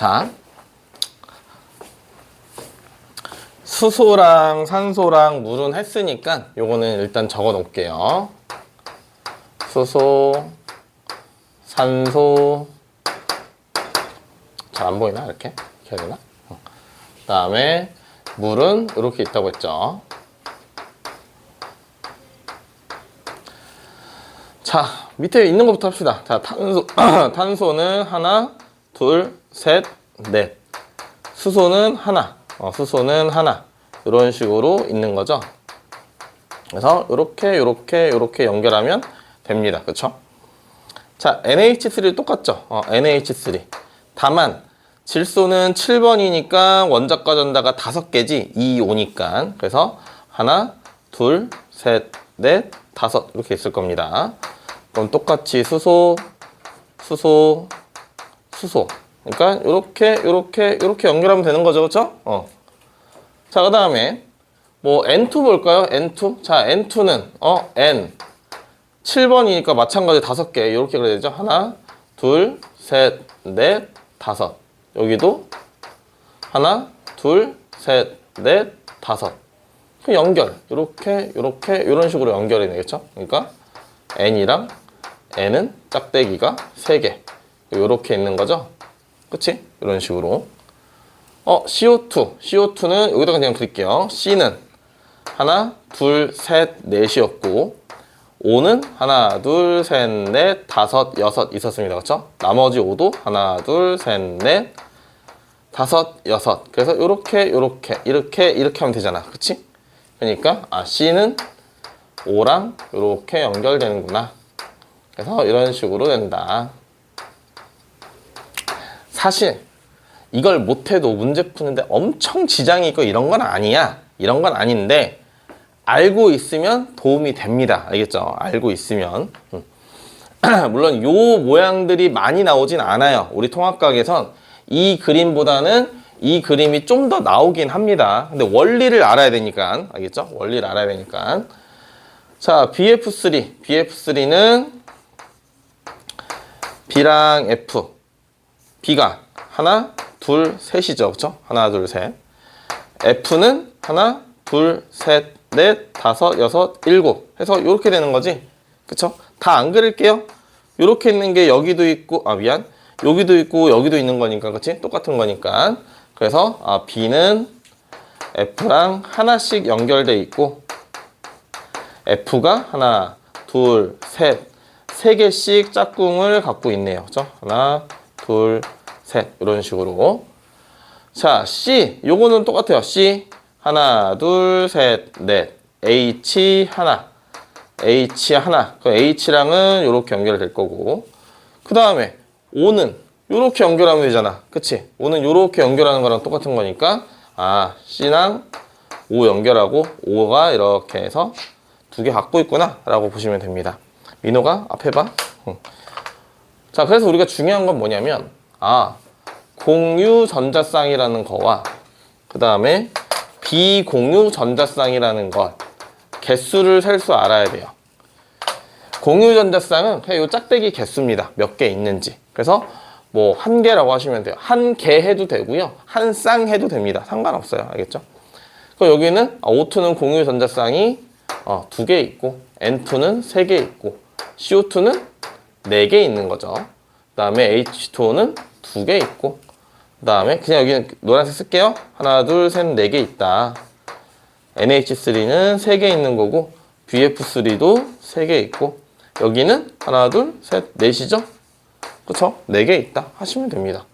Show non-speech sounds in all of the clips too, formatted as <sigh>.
자, 수소랑 산소랑 물은 했으니까 요거는 일단 적어 놓을게요. 수소, 산소, 잘 안 보이나 이렇게? 이렇게 되나? 어. 그 다음에 물은 이렇게 있다고 했죠. 자, 밑에 있는 것부터 합시다. 자, 탄소, <clears throat> 탄소는 하나, 둘, 셋, 넷. 수소는 하나, 어, 수소는 하나. 이런 식으로 있는 거죠. 그래서 이렇게, 이렇게, 이렇게 연결하면 됩니다. 그쵸? 자, NH3 똑같죠? 어, NH3. 다만, 질소는 7번이니까 원자과 전자가 5개지, 2, 5니까. 그래서 하나, 둘, 셋, 넷, 다섯 이렇게 있을 겁니다. 그럼 똑같이 수소, 수소, 수소. 그러니까 이렇게, 이렇게, 이렇게 연결하면 되는 거죠, 그렇죠? 어. 자, 그 다음에 뭐 N2 볼까요? N2. 자, N2는 어 N 7번이니까 마찬가지 다섯 개 이렇게 그려야 되죠. 하나, 둘, 셋, 넷, 다섯. 여기도 하나, 둘, 셋, 넷, 다섯. 그 연결 이렇게 이렇게 이런 식으로 연결이 되겠죠. 그러니까 n이랑 n은 짝대기가 세 개. 이렇게 있는 거죠. 그치? 이런 식으로. 어, CO2. CO2는 여기다가 그냥 그릴게요. C는 하나, 둘, 셋, 넷이었고, O는 하나, 둘, 셋, 넷, 다섯, 여섯 있었습니다. 그렇죠? 나머지 O도 하나, 둘, 셋, 넷, 다섯, 여섯. 그래서 이렇게, 이렇게, 이렇게, 이렇게 하면 되잖아. 그렇지? 그러니까 아 C는 O랑 이렇게 연결되는구나. 그래서 이런 식으로 된다. 사실 이걸 못해도 문제 푸는데 엄청 지장이 있고 이런 건 아니야. 이런 건 아닌데 알고 있으면 도움이 됩니다. 알겠죠? 알고 있으면. 음. <clears throat> 물론 요 모양들이 많이 나오진 않아요. 우리 통합각에선 이 그림보다는 이 그림이 좀 더 나오긴 합니다. 근데 원리를 알아야 되니까. 알겠죠? 원리를 알아야 되니까. 자, BF3. BF3는 B랑 F. B가 하나, 둘, 셋이죠. 그쵸? 하나, 둘, 셋. F는 하나, 둘, 셋, 넷, 다섯, 여섯, 일곱. 해서 이렇게 되는 거지. 그쵸? 다안 그릴게요. 이렇게 있는 게 여기도 있고, 아, 미안. 여기도 있고, 여기도 있는 거니까. 그치? 똑같은 거니까. 그래서, 아, B는 F랑 하나씩 연결돼 있고, F가 하나, 둘, 셋, 세 개씩 짝꿍을 갖고 있네요. 그죠? 하나, 둘, 셋. 이런 식으로. 자, C. 요거는 똑같아요. C. 하나, 둘, 셋, 넷. H 하나. H 하나. 그 H랑은 이렇게 연결될 거고. 그 다음에 O는 이렇게 연결하면 되잖아. 그치? O는 이렇게 연결하는 거랑 똑같은 거니까. 아, C랑 O 연결하고 O가 이렇게 해서 두 개 갖고 있구나. 라고 보시면 됩니다. 민호가 앞에 봐. 응. 자, 그래서 우리가 중요한 건 뭐냐면, 아, 공유 전자쌍이라는 거와, 그 다음에 비공유 전자쌍이라는 것, 개수를 셀 수 알아야 돼요. 공유 전자쌍은 그냥 요 짝대기 개수입니다. 몇 개 있는지. 그래서 뭐 한 개라고 하시면 돼요. 한 개 해도 되고요. 한 쌍 해도 됩니다. 상관없어요. 알겠죠? 그 여기는 O2는 공유 전자쌍이 어, 두 개 있고 N2는 세 개 있고 CO2는 네개 있는 거죠. 그 다음에 H2O는 두개 있고 그 다음에 그냥 여기는 노란색 쓸게요. 하나, 둘, 셋, 네 개 있다. NH3는 세개 있는 거고 BF3도 세개 있고 여기는 하나, 둘, 셋, 넷이죠? 그쵸? 네개 있다 하시면 됩니다.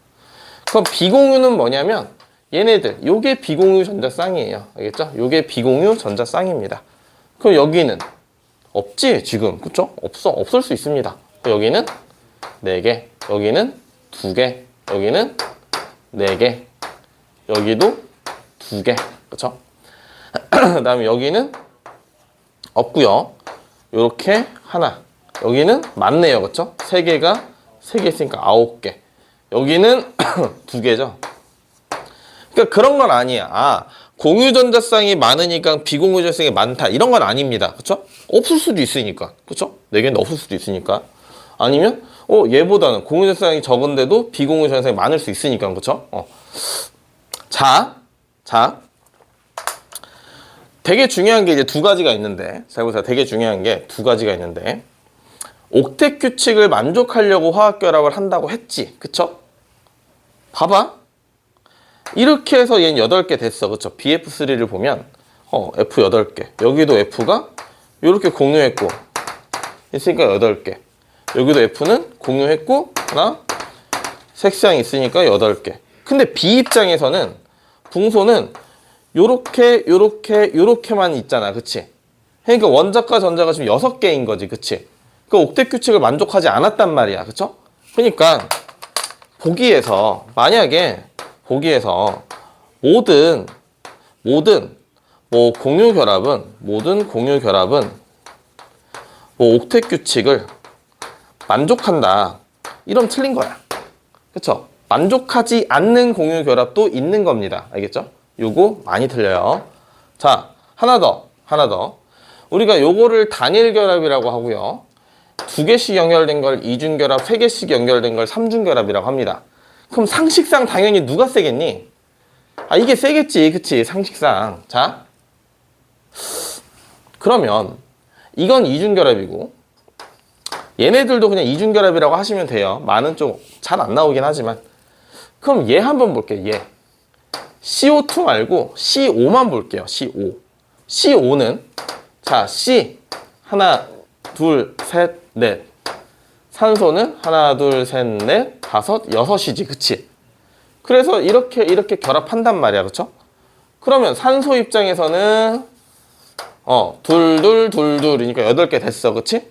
그럼 비공유는 뭐냐면 얘네들 요게 비공유 전자쌍이에요. 알겠죠? 요게 비공유 전자쌍입니다. 그럼 여기는 없지 지금 그쵸? 없어 없을 수 있습니다. 여기는 네 개, 여기는 두 개, 여기는 네 개, 여기도 두 개, 그쵸? <clears throat> 그 다음에 여기는 없고요. 요렇게 하나. 여기는 맞네요, 그쵸? 세 개가 세개 있으니까 아홉 개. 여기는 <clears throat> 두 개죠. 그러니까 그런 건 아니야. 아, 공유 전자쌍이 많으니까 비공유 전자쌍이 많다. 이런 건 아닙니다. 그쵸? 없을 수도 있으니까. 그쵸? 네 개는 없을 수도 있으니까. 아니면 어, 얘보다는 공유전성이 적은데도 비공유전성이 많을 수 있으니까, 그쵸? 어. 자, 자. 되게 중요한 게 이제 두 가지가 있는데, 잘 보세요. 되게 중요한 게 두 가지가 있는데, 옥텟 규칙을 만족하려고 화학 결합을 한다고 했지, 그쵸? 봐봐. 이렇게 해서 얘는 8개 됐어, 그쵸? BF3를 보면, 어, F 8개. 여기도 F가 이렇게 공유했고, 있으니까 8개. 여기도 F는 공유했고, 하나, 색상이 있으니까 8개. 근데 B 입장에서는 붕소는 요렇게, 요렇게, 요렇게만 있잖아. 그치? 그러니까 원자과 전자가 지금 6개인 거지. 그치? 그 옥텟 규칙을 만족하지 않았단 말이야. 그쵸? 그러니까 보기에서, 만약에 보기에서 모든, 모든 뭐 공유 결합은, 모든 공유 결합은 뭐 옥텟 규칙을 만족한다. 이러면 틀린 거야. 그쵸? 만족하지 않는 공유 결합도 있는 겁니다. 알겠죠? 요거 많이 틀려요. 자, 하나 더, 하나 더. 우리가 요거를 단일 결합이라고 하고요. 두 개씩 연결된 걸 이중 결합, 세 개씩 연결된 걸 삼중 결합이라고 합니다. 그럼 상식상 당연히 누가 세겠니? 아, 이게 세겠지. 그치? 상식상. 자. 그러면 이건 이중 결합이고 얘네들도 그냥 이중 결합이라고 하시면 돼요. 많은 좀 잘 안 나오긴 하지만 그럼 얘 한번 볼게요. 얘 CO2 말고 CO5만 볼게요. CO. CO5는 자 C 하나 둘 셋 넷 산소는 하나 둘 셋 넷 다섯 여섯이지 그치? 그래서 이렇게 이렇게 결합한단 말이야 그쵸? 그러면 산소 입장에서는 어, 둘, 둘, 둘, 둘이니까 여덟 개 됐어. 그치?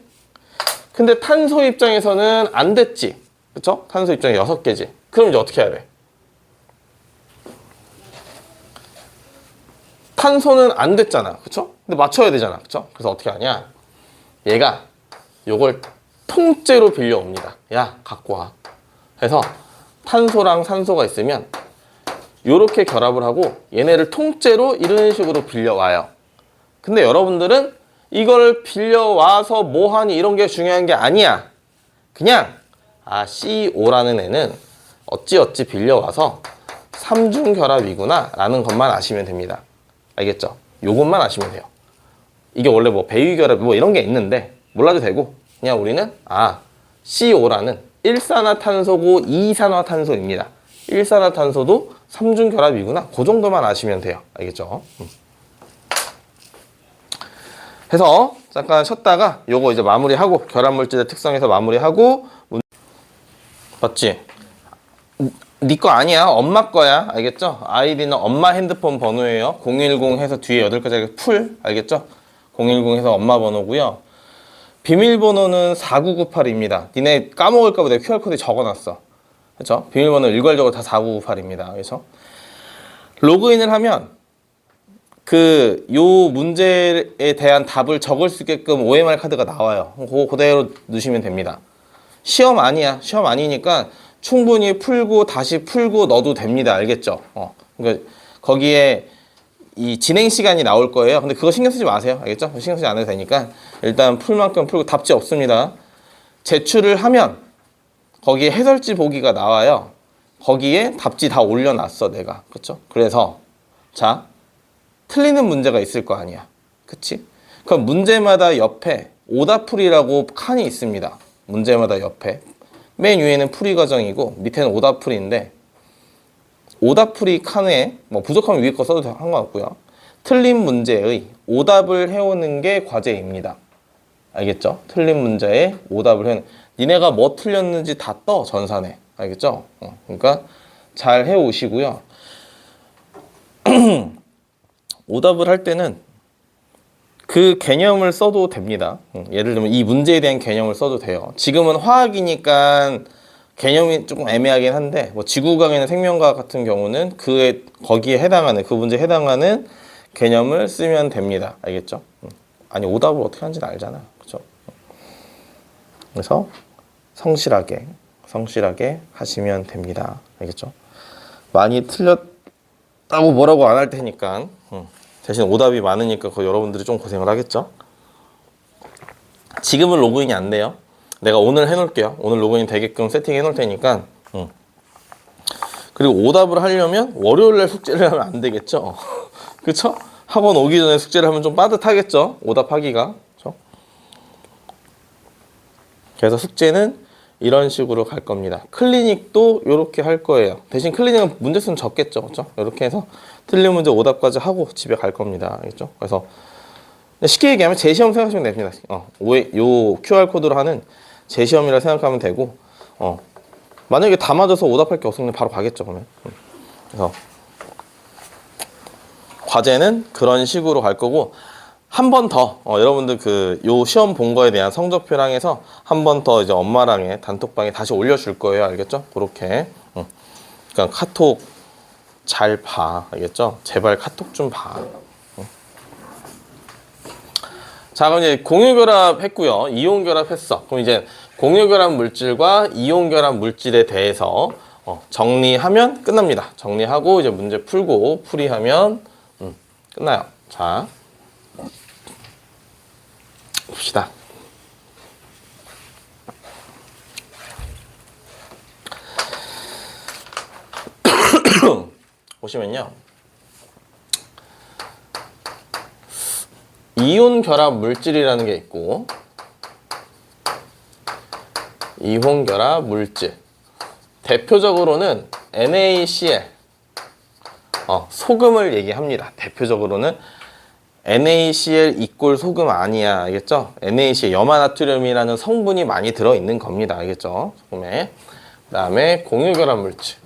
근데 탄소 입장에서는 안 됐지. 그쵸? 탄소 입장에 여섯 개지. 그럼 이제 어떻게 해야 돼? 탄소는 안 됐잖아. 그쵸? 근데 맞춰야 되잖아. 그쵸? 그래서 어떻게 하냐? 얘가 요걸 통째로 빌려옵니다. 야, 갖고 와. 그래서 탄소랑 산소가 있으면 요렇게 결합을 하고 얘네를 통째로 이런 식으로 빌려와요. 근데 여러분들은 이걸 빌려와서 뭐하니 이런 게 중요한 게 아니야. 그냥 아 CO5라는 애는 어찌어찌 빌려와서 삼중 결합이구나 라는 것만 아시면 됩니다. 알겠죠? 요것만 아시면 돼요. 이게 원래 뭐 배위 결합 뭐 이런 게 있는데 몰라도 되고 그냥 우리는 아 CO5라는 일산화탄소고 이산화탄소입니다. 일산화탄소도 삼중 결합이구나. 그 정도만 아시면 돼요. 알겠죠? 음. 해서 잠깐 쉬었다가 요거 이제 마무리하고 결합물질의 특성에서 마무리하고 문- 맞지? 네거 아니야 엄마 거야 알겠죠? 아이디는 엄마 핸드폰 번호예요 010 해서 뒤에 8글자 풀 알겠죠? 010 해서 엄마 번호고요 비밀번호는 4998입니다 니네 까먹을까 봐 내가 QR코드에 적어놨어 그렇죠? 비밀번호 일괄적으로 다 4998입니다 그래서 로그인을 하면 그 요 문제에 대한 답을 적을 수 있게끔 OMR 카드가 나와요. 그거 그대로 넣으시면 됩니다. 시험 아니야. 시험 아니니까 충분히 풀고 다시 풀고 넣어도 됩니다. 알겠죠? 어. 그러니까 거기에 이 진행 시간이 나올 거예요. 근데 그거 신경 쓰지 마세요. 알겠죠? 신경 쓰지 않아도 되니까 일단 풀 만큼 풀고 답지 없습니다. 제출을 하면 거기에 해설지 보기가 나와요. 거기에 답지 다 올려놨어, 내가. 그렇죠? 그래서 자, 틀리는 문제가 있을 거 아니야. 그치? 그럼 문제마다 옆에 오답풀이라고 칸이 있습니다. 문제마다 옆에. 맨 위에는 풀이 과정이고 밑에는 오답풀이인데 오답풀이 칸에 뭐 부족하면 위에 거 써도 상관없고요. 틀린 문제의 오답을 해오는 게 과제입니다. 알겠죠? 틀린 문제에 오답을 해오는 니네가 뭐 틀렸는지 다 떠 전산에 알겠죠? 어, 그러니까 잘 해오시고요. <clears throat> 오답을 할 때는 그 개념을 써도 됩니다. 음, 예를 들면 이 문제에 대한 개념을 써도 돼요. 지금은 화학이니까 개념이 조금 애매하긴 한데 뭐 지구과학이나 생명과학 같은 경우는 그에 거기에 해당하는 그 문제에 해당하는 개념을 쓰면 됩니다. 알겠죠? 음. 아니 오답을 어떻게 하는지는 알잖아. 그렇죠? 그래서 성실하게 성실하게 하시면 됩니다. 알겠죠? 많이 틀렸다고 뭐라고 안 할 테니까 음. 대신 오답이 많으니까 그 여러분들이 좀 고생을 하겠죠. 지금은 로그인이 안 돼요. 내가 오늘 해놓을게요. 오늘 로그인 되게끔 세팅해 놓을 테니까. 음. 그리고 오답을 하려면 월요일 날 숙제를 하면 안 되겠죠. <laughs> 그쵸? 학원 오기 전에 숙제를 하면 좀 빠듯하겠죠. 오답하기가. 그쵸? 그래서 숙제는 이런 식으로 갈 겁니다. 클리닉도 이렇게 할 거예요. 대신 클리닉은 문제수는 적겠죠. 그렇죠? 이렇게 해서 틀린 문제 오답까지 하고 집에 갈 겁니다. 알겠죠? 그래서 쉽게 얘기하면 재시험 생각하시면 됩니다. 어, 요 QR코드로 하는 재시험이라 생각하면 되고 어, 만약에 다 맞아서 오답할 게 없으면 바로 가겠죠. 그러면. 음. 그래서 과제는 그런 식으로 갈 거고 한 번 더 어, 여러분들 그 요 시험 본 거에 대한 성적표랑 해서 한 번 더 이제 엄마랑의 단톡방에 다시 올려줄 거예요 알겠죠? 그렇게 응. 그러니까 카톡 잘 봐 알겠죠? 제발 카톡 좀 봐. 응. 자 그럼 이제 공유결합 했고요 이온결합 했어 그럼 이제 공유결합 물질과 이온결합 물질에 대해서 어, 정리하면 끝납니다 정리하고 이제 문제 풀고 풀이하면 음, 끝나요 자 봅시다. 보시면요. 이온 결합 물질이라는 게 있고 이온 결합 물질 대표적으로는 NaCl 어, 소금을 얘기합니다. 대표적으로는 NaCl 이꼴 소금 아니야 알겠죠? NaCl 염화나트륨이라는 성분이 많이 들어있는 겁니다 알겠죠? 소금에 그 다음에 공유결합 물질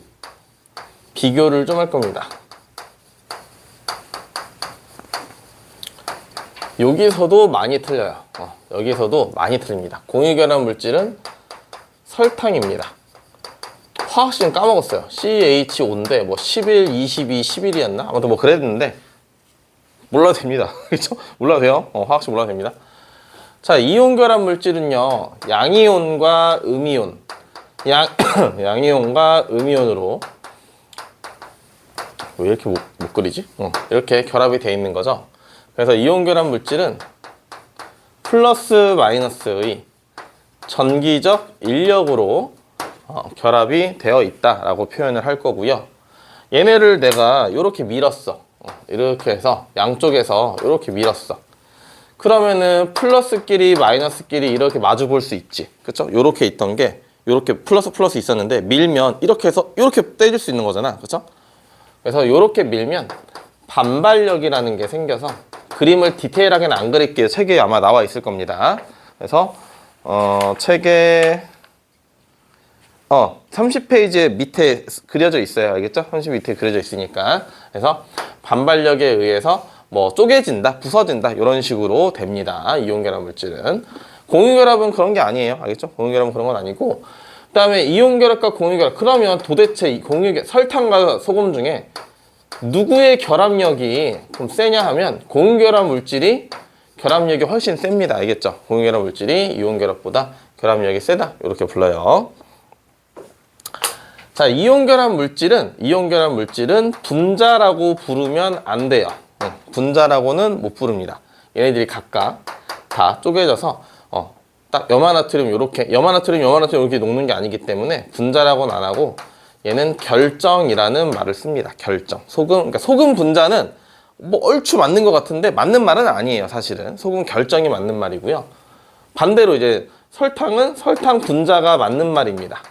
비교를 좀 할 겁니다 여기서도 많이 틀려요 어, 여기서도 많이 틀립니다 공유결합 물질은 설탕입니다 화학식은 까먹었어요 CH5인데 뭐 11, 22, 11이었나? 아무튼 뭐 그랬는데 몰라도 됩니다. <laughs> 그렇죠? 몰라도 돼요. 어, 화학식 몰라도 됩니다. 자, 이온 결합 물질은요. 양이온과 음이온. 양 <coughs> 양이온과 음이온으로 왜 이렇게 못, 못 그리지? 어, 이렇게 결합이 되어 있는 거죠. 그래서 이온 결합 물질은 플러스 마이너스의 전기적 인력으로 어, 결합이 되어 있다라고 표현을 할 거고요. 얘네를 내가 이렇게 밀었어. 어, 이렇게 해서 양쪽에서 이렇게 밀었어. 그러면은 플러스끼리 마이너스끼리 이렇게 마주 볼 수 있지. 그쵸? 요렇게 있던 게 요렇게 플러스 플러스 있었는데 밀면 이렇게 해서 이렇게 떼줄 수 있는 거잖아. 그쵸? 그래서 요렇게 밀면 반발력이라는 게 생겨서 그림을 디테일하게는 안 그릴게요. 책에 아마 나와 있을 겁니다. 그래서 어, 책에 어, 30페이지에 밑에 그려져 있어요. 알겠죠? 30 밑에 그려져 있으니까. 그래서 반발력에 의해서 뭐 쪼개진다, 부서진다 이런 식으로 됩니다. 이온 결합 물질은 공유 결합은 그런 게 아니에요. 알겠죠? 공유 결합은 그런 건 아니고 그 다음에 이온결합과 공유결합 그러면 도대체 이 공유 설탕과 소금 중에 누구의 결합력이 좀 세냐 하면 공유결합 물질이 결합력이 훨씬 셉니다. 알겠죠? 공유결합 물질이 이온결합보다 결합력이 세다. 이렇게 불러요. 자, 이온결합 물질은 이온결합 물질은 분자라고 부르면 안 돼요. 응, 분자라고는 못 부릅니다. 얘네들이 각각 다 쪼개져서 어, 딱 염화나트륨 이렇게 염화나트륨 염화나트륨 이렇게 녹는 게 아니기 때문에 분자라고는 안 하고 얘는 결정이라는 말을 씁니다. 결정. 소금 그러니까 소금 분자는 뭐 얼추 맞는 것 같은데 맞는 말은 아니에요. 사실은 소금 결정이 맞는 말이고요. 반대로 이제 설탕은 설탕 분자가 맞는 말입니다.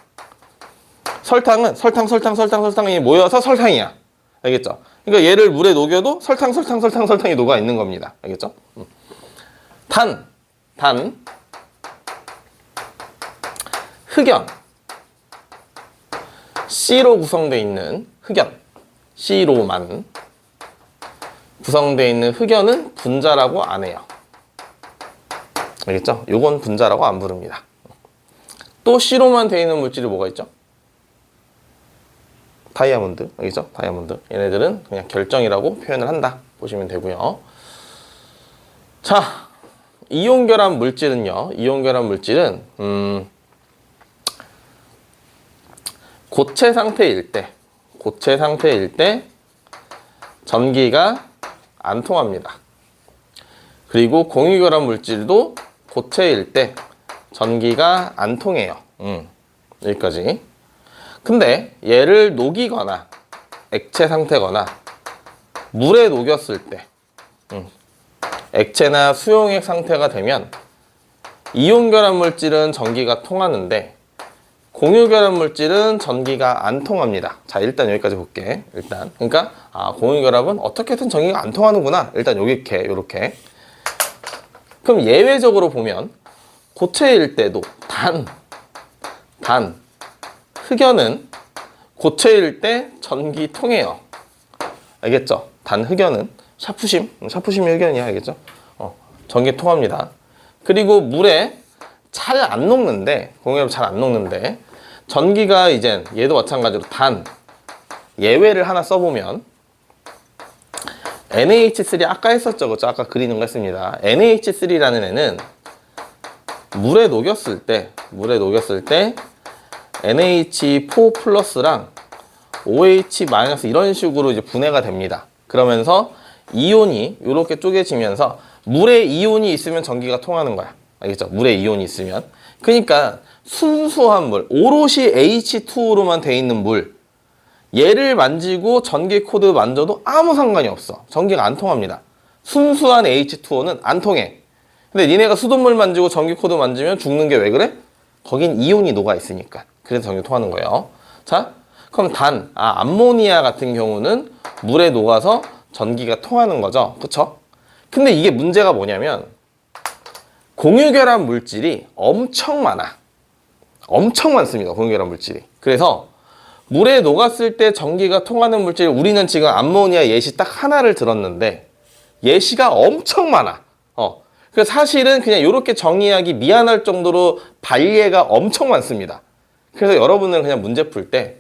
설탕은 설탕, 설탕, 설탕, 설탕이 모여서 설탕이야. 알겠죠? 그러니까 얘를 물에 녹여도 설탕, 설탕, 설탕, 설탕이 녹아 있는 겁니다. 알겠죠? 음. 단, 단, 흑연. C로 구성되어 있는 흑연. C로만 구성되어 있는 흑연은 분자라고 안 해요. 알겠죠? 요건 분자라고 안 부릅니다. 또 C로만 되어 있는 물질이 뭐가 있죠? 다이아몬드, 알겠죠? 다이아몬드. 얘네들은 그냥 결정이라고 표현을 한다. 보시면 되고요. 자, 이온 결합 물질은요. 이온 결합 물질은 음, 고체 상태일 때, 고체 상태일 때 전기가 안 통합니다. 그리고 공유 결합 물질도 고체일 때 전기가 안 통해요. 음, 여기까지. 근데 얘를 녹이거나 액체 상태거나 물에 녹였을 때 음, 액체나 수용액 상태가 되면 이온 결합 물질은 전기가 통하는데 공유 결합 물질은 전기가 안 통합니다. 자, 일단 여기까지 볼게. 일단. 그러니까 아, 공유 결합은 어떻게든 전기가 안 통하는구나. 일단 여기 이렇게 요렇게. 그럼 예외적으로 보면 고체일 때도 단, 단, 흑연은 고체일 때 전기 통해요. 알겠죠? 단 흑연은 샤프심, 샤프심이 흑연이야, 알겠죠? 어, 전기 통합니다. 그리고 물에 잘 안 녹는데, 공유압 잘안 녹는데, 전기가 이젠 얘도 마찬가지로 단 예외를 하나 써보면 NH3 아까 했었죠, 그죠? 아까 그리는 거 했습니다. NH3라는 애는 물에 녹였을 때, 물에 녹였을 때 NH4 플러스랑 OH 마이너스 이런 식으로 이제 분해가 됩니다. 그러면서 이온이 이렇게 쪼개지면서 물에 이온이 있으면 전기가 통하는 거야. 알겠죠? 물에 이온이 있으면. 그러니까 순수한 물, 오롯이 H2로만 돼 있는 물. 얘를 만지고 전기 코드 만져도 아무 상관이 없어. 전기가 안 통합니다. 순수한 H2O는 안 통해. 근데 니네가 수돗물 만지고 전기 코드 만지면 죽는 게 왜 그래? 거긴 이온이 녹아 있으니까. 그래서 전기 통하는 거예요. 자, 그럼 단, 아, 암모니아 같은 경우는 물에 녹아서 전기가 통하는 거죠. 그쵸? 근데 이게 문제가 뭐냐면, 공유결합 물질이 엄청 많아. 엄청 많습니다. 공유결합 물질이. 그래서 물에 녹았을 때 전기가 통하는 물질, 우리는 지금 암모니아 예시 딱 하나를 들었는데, 예시가 엄청 많아. 어. 그 사실은 그냥 이렇게 정의하기 미안할 정도로 발예가 엄청 많습니다. 그래서 여러분은 그냥 문제 풀 때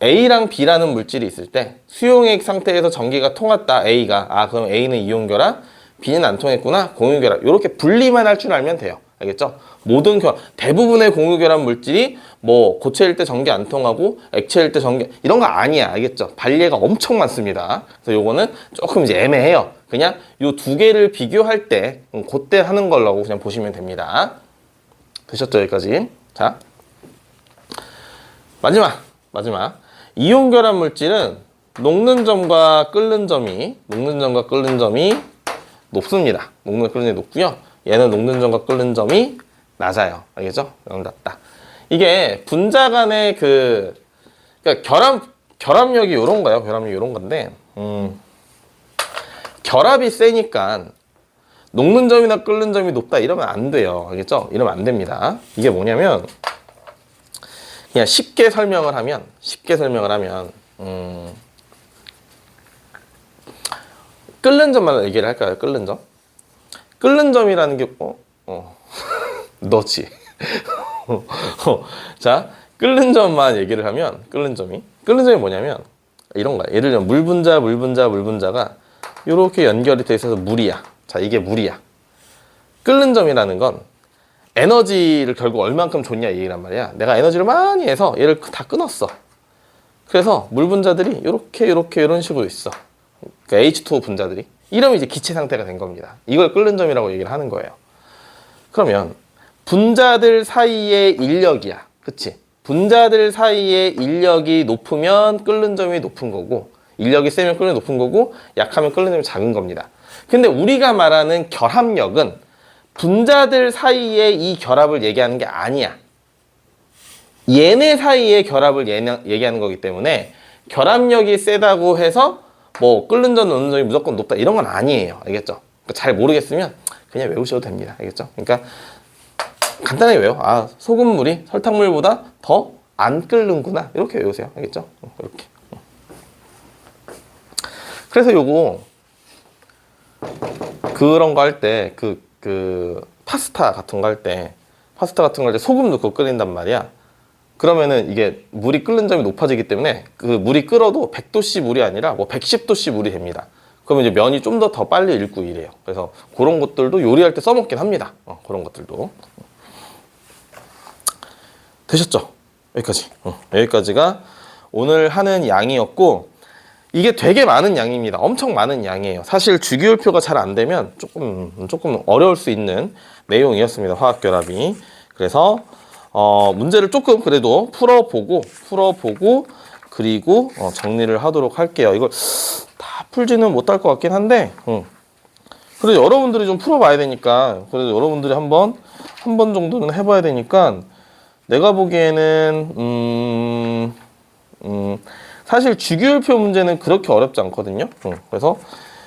A랑 B라는 물질이 있을 때 수용액 상태에서 전기가 통했다 A가 아 그럼 A는 이온 결합 B는 안 통했구나 공유 결합. 이렇게 분리만 할 줄 알면 돼요. 알겠죠? 모든 결합 대부분의 공유 결합 물질이 뭐 고체일 때 전기 안 통하고 액체일 때 전기 이런 거 아니야. 알겠죠? 발예가 엄청 많습니다. 그래서 요거는 조금 이제 애매해요. 그냥 요 두 개를 비교할 때 음, 그때 하는 걸로 그냥 보시면 됩니다. 되셨죠 여기까지? 자. 마지막 마지막. 이온 결합 물질은 녹는 점과 끓는 점이 녹는 점과 끓는 점이 높습니다. 녹는 끓는 점이 높고요. 얘는 녹는 점과 끓는 점이 낮아요. 알겠죠? 낮다. 이게 분자 간의 그 그러니까 결합 결합력이 이런 거예요. 결합력이 이런 건데 음, 결합이 세니까 녹는 점이나 끓는 점이 높다 이러면 안 돼요. 알겠죠? 이러면 안 됩니다. 이게 뭐냐면 그냥 쉽게 설명을 하면 쉽게 설명을 하면 음, 끓는 점만 얘기를 할까요? 끓는 점? 끓는 점이라는 게 어? 어. <laughs> 너지. <laughs> 어. 자, 끓는 점만 얘기를 하면 끓는 점이 끓는 점이 뭐냐면 이런 거야. 예를 들면 물 분자, 물 분자, 물 분자가 이렇게 연결이 돼 있어서 물이야. 자, 이게 물이야. 끓는 점이라는 건 에너지를 결국 얼만큼 줬냐 이 얘기란 말이야. 내가 에너지를 많이 해서 얘를 다 끊었어. 그래서 물 분자들이 이렇게 이렇게 이런 식으로 있어. 그러니까 H2O 분자들이 이러면 이제 기체 상태가 된 겁니다. 이걸 끓는 점이라고 얘기를 하는 거예요. 그러면 분자들 사이의 인력이야. 그치? 분자들 사이의 인력이 높으면 끓는 점이 높은 거고 인력이 세면 끓는 높은 거고 약하면 끓는 점이 작은 겁니다. 근데 우리가 말하는 결합력은 분자들 사이의 이 결합을 얘기하는 게 아니야. 얘네 사이의 결합을 얘기하는 거기 때문에 결합력이 세다고 해서 뭐 끓는 점 녹는 점이 무조건 높다 이런 건 아니에요. 알겠죠? 그러니까 잘 모르겠으면 그냥 외우셔도 됩니다. 알겠죠? 그러니까 간단하게 외워. 아 소금물이 설탕물보다 더 안 끓는구나 이렇게 외우세요. 알겠죠? 어, 이렇게. 그래서 요거 그런 거 할때그그 파스타 같은 거 할 때 파스타 같은 거 할 때 소금 넣고 끓인단 말이야. 그러면은 이게 물이 끓는 점이 높아지기 때문에 그 물이 끓어도 100도씨 물이 아니라 뭐 110도씨 물이 됩니다. 그러면 이제 면이 좀더더 빨리 익고 이래요. 그래서 그런 것들도 요리할 때 써먹긴 합니다. 어, 그런 것들도. 되셨죠? 여기까지. 어, 여기까지가 오늘 하는 양이었고 이게 되게 많은 양입니다. 엄청 많은 양이에요. 사실 주기율표가 잘 안 되면 조금 조금 어려울 수 있는 내용이었습니다. 화학 결합이. 그래서 어, 문제를 조금 그래도 풀어보고 풀어보고 그리고 어, 정리를 하도록 할게요. 이걸 다 풀지는 못할 것 같긴 한데, 음. 그래도 여러분들이 좀 풀어봐야 되니까 그래도 여러분들이 한번 한 번 정도는 해봐야 되니까 내가 보기에는 음, 음, 사실 주기율표 문제는 그렇게 어렵지 않거든요. 음, 그래서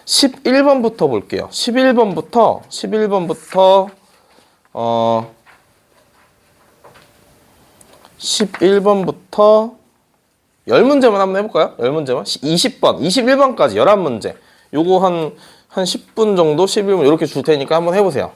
11번부터 볼게요. 11번부터 11번부터 어 11번부터 10문제만 한번 해볼까요? 10문제만? 20번, 21번까지 11문제. 요거 한, 한 10분 정도, 11분 이렇게 줄 테니까 한번 해보세요.